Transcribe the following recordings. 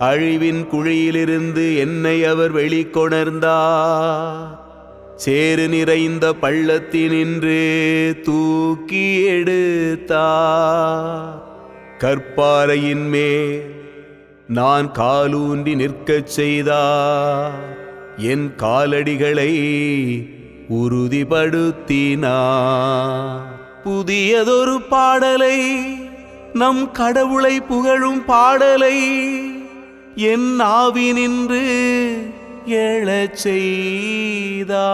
அழிவின் குழியிலிருந்து என்னை அவர் வெளிக்கொணர்ந்தார் சேறு நிறைந்த பள்ளத்தினின்று தூக்கி எடுத்தார் கற்பாறையின் மேல் நான் காலூன்றி நிற்கச் செய்தார் என் காலடிகளை உறுதிப்படுத்தினார் புதியதொரு பாடலை நம் கடவுளை புகழும் பாடலை என் ஆவி நின்று எழச் செய்தா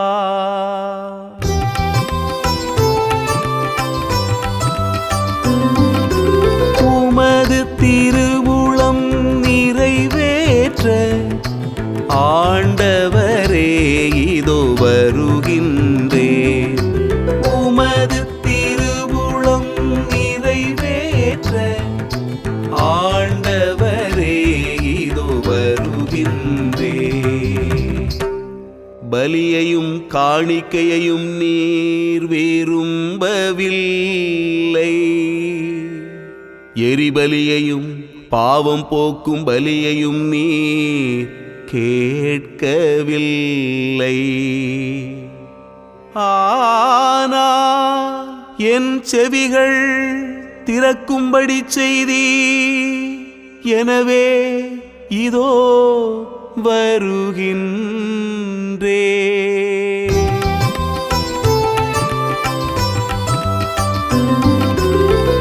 பாடுகின்றே பலியையும் காணிக்கையையும் நீர் விரும்பவில்லை. எரிபலியையும் பாவம் போக்கும் பலியையும் நீர் கேட்கவில்லை. ஆனா என் செவிகள் திறக்கும்படி செய்தி எனவே இதோ வருகின்றே.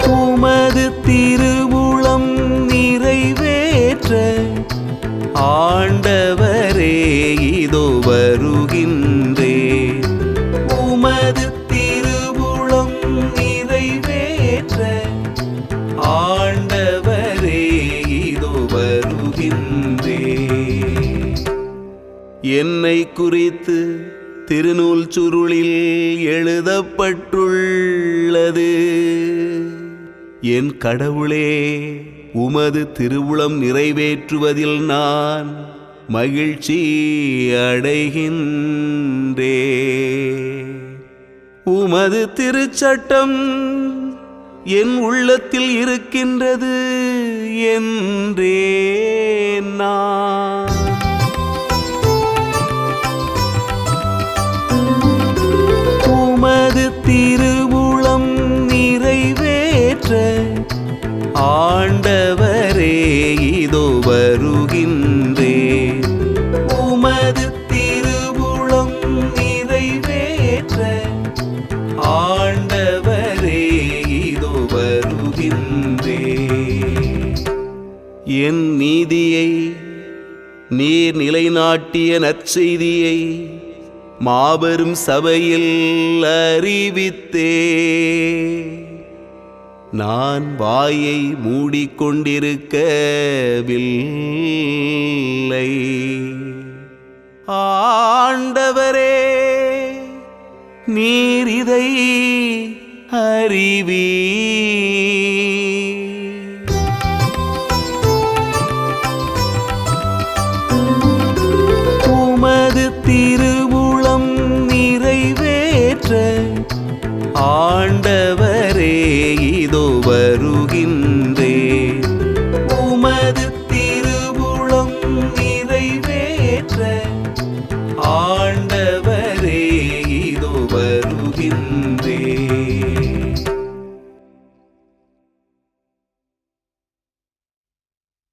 உமது திருவுளம் நிறைவேற்ற ஆண்டவரே என்னை குறித்து திருநூல் சுருளில் எழுதப்பட்டுள்ளது. என் கடவுளே உமது திருவுளம் நிறைவேற்றுவதில் நான் மகிழ்ச்சி அடைகின்றே உமது திருச்சட்டம் என் உள்ளத்தில் இருக்கின்றது என்றே நான். என் நீதியை நீர் நிலைநாட்டிய நற்செய்தியை மாபெரும் சபையில் அறிவித்தே. நான் வாயை மூடிக்கொண்டிருக்கவில்லை. ஆண்டவரே நீர் இதை அறிவீ உமது